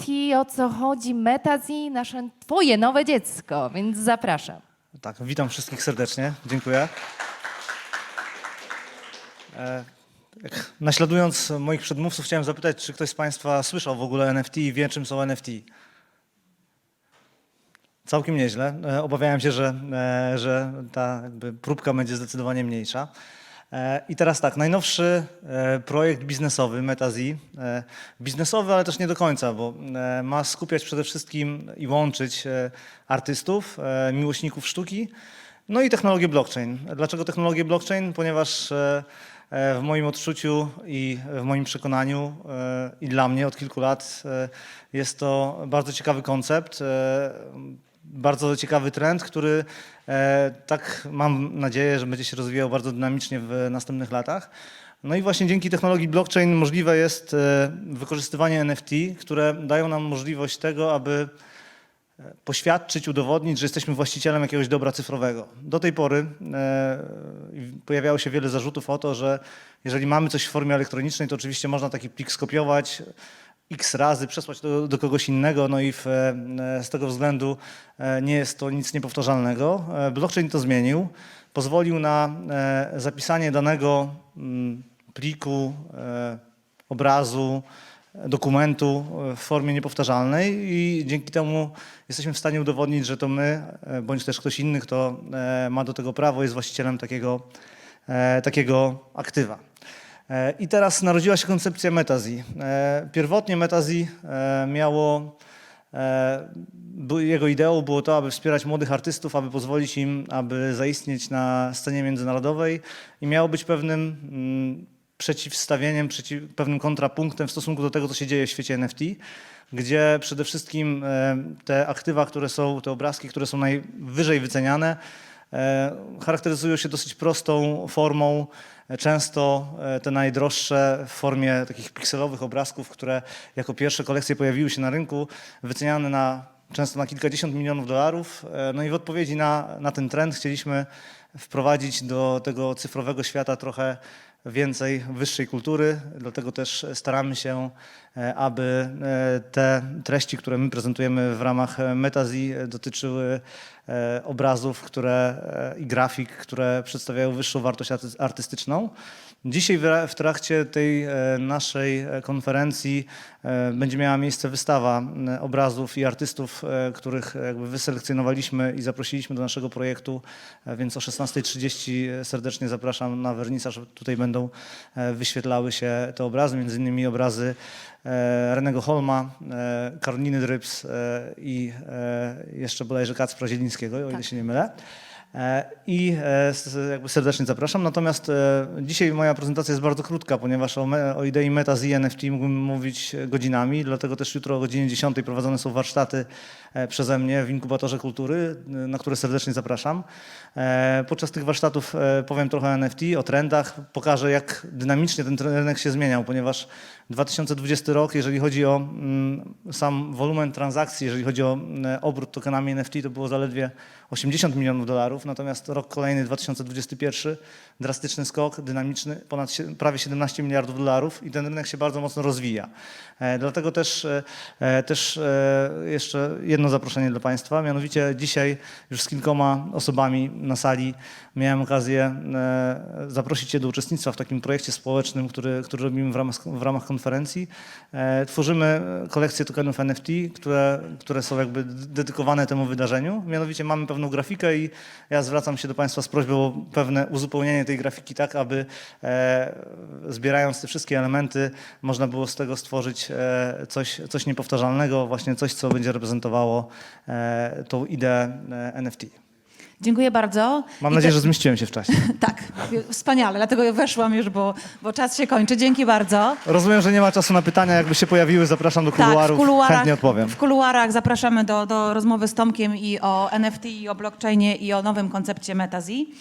NFT, o co chodzi, Metazi, nasze twoje nowe dziecko, więc zapraszam. Tak, witam wszystkich serdecznie. Dziękuję. E, Naśladując moich przedmówców, chciałem zapytać, czy ktoś z Państwa słyszał w ogóle NFT i wie, czym są NFT? Całkiem nieźle. E, Obawiałem się, że, e, że ta jakby próbka będzie zdecydowanie mniejsza. I teraz tak, najnowszy e, projekt biznesowy MetaZ, e, biznesowy, ale też nie do końca, bo e, ma skupiać przede wszystkim i łączyć artystów, miłośników sztuki, no i technologię blockchain. Dlaczego technologię blockchain? Ponieważ w moim odczuciu i w moim przekonaniu i dla mnie od kilku lat jest to bardzo ciekawy koncept, bardzo ciekawy trend, który e, tak mam nadzieję, że będzie się rozwijał bardzo dynamicznie w następnych latach. No i właśnie dzięki technologii blockchain możliwe jest e, wykorzystywanie NFT, które dają nam możliwość tego, aby poświadczyć, udowodnić, że jesteśmy właścicielem jakiegoś dobra cyfrowego. Do tej pory e, pojawiało się wiele zarzutów o to, że jeżeli mamy coś w formie elektronicznej, to oczywiście można taki plik skopiować x razy, przesłać do, do kogoś innego, no i w, e, z tego względu e, nie jest to nic niepowtarzalnego. E, blockchain to zmienił, pozwolił na zapisanie danego mm, pliku, obrazu, dokumentu w formie niepowtarzalnej i dzięki temu jesteśmy w stanie udowodnić, że to my, bądź też ktoś inny, kto ma do tego prawo, jest właścicielem takiego, takiego aktywa. E, I teraz narodziła się koncepcja Metazi. E, Pierwotnie Metazi e, miało, jego ideą było to, aby wspierać młodych artystów, aby pozwolić im, aby zaistnieć na scenie międzynarodowej i miało być pewnym mm, przeciwstawieniem, przeciw, pewnym kontrapunktem w stosunku do tego, co się dzieje w świecie NFT, gdzie przede wszystkim te aktywa, które są, te obrazki, które są najwyżej wyceniane, charakteryzują się dosyć prostą formą. Często e, te najdroższe w formie takich pikselowych obrazków, które jako pierwsze kolekcje pojawiły się na rynku, wyceniane na często na kilkadziesiąt milionów dolarów. E, No i w odpowiedzi na, na ten trend chcieliśmy wprowadzić do tego cyfrowego świata trochę więcej wyższej kultury, dlatego też staramy się, e, aby e, te treści, które my prezentujemy w ramach e, Metazi e, dotyczyły obrazów które, i grafik, które przedstawiają wyższą wartość arty- artystyczną. Dzisiaj w ra- w trakcie tej naszej konferencji będzie miała miejsce wystawa obrazów i artystów, których jakby wyselekcjonowaliśmy i zaprosiliśmy do naszego projektu, więc o 16.30 serdecznie zapraszam na wernisaż. Tutaj będą e, wyświetlały się te obrazy, między innymi obrazy e, Renego Holma, e, Karoliny Dryps i jeszcze bodajże Kacpra Zielińskiego, o ile Tak. się nie mylę. E, I e, jakby serdecznie zapraszam. Natomiast e, dzisiaj moja prezentacja jest bardzo krótka, ponieważ o, me, o idei Meta z NFT mógłbym mówić godzinami, dlatego też jutro o godzinie 10 prowadzone są warsztaty przeze mnie w Inkubatorze Kultury, na które serdecznie zapraszam. Podczas tych warsztatów powiem trochę o NFT, o trendach, pokażę jak dynamicznie ten rynek się zmieniał, ponieważ 2020 rok, jeżeli chodzi o mm, sam wolumen transakcji, jeżeli chodzi o obrót tokenami NFT, to było zaledwie 80 milionów dolarów, natomiast rok kolejny, 2021, drastyczny skok, dynamiczny, ponad prawie 17 miliardów dolarów i ten rynek się bardzo mocno rozwija. E, Dlatego też, e, e, też jeszcze jedno zaproszenie dla Państwa, mianowicie dzisiaj już z kilkoma osobami na sali miałem okazję zaprosić Cię do uczestnictwa w takim projekcie społecznym, który, który robimy w ramach, w ramach konferencji. Tworzymy kolekcję tokenów NFT, które, które są jakby dedykowane temu wydarzeniu. Mianowicie mamy pewną grafikę i ja zwracam się do Państwa z prośbą o pewne uzupełnienie tej grafiki tak, aby e, zbierając te wszystkie elementy można było z tego stworzyć e, coś, coś niepowtarzalnego, właśnie coś, co będzie reprezentowało e, tą ideę NFT. Dziękuję bardzo. Mam I nadzieję, te- że zmieściłem się w czasie. Tak, wspaniale, dlatego weszłam już, bo, bo czas się kończy. Dzięki bardzo. Rozumiem, że nie ma czasu na pytania. Jakby się pojawiły, zapraszam do Tak, kuluarów. w kuluarach, Chętnie odpowiem. w kuluarach zapraszamy do, do rozmowy z Tomkiem i o NFT, i o blockchainie, i o nowym koncepcie Metazi.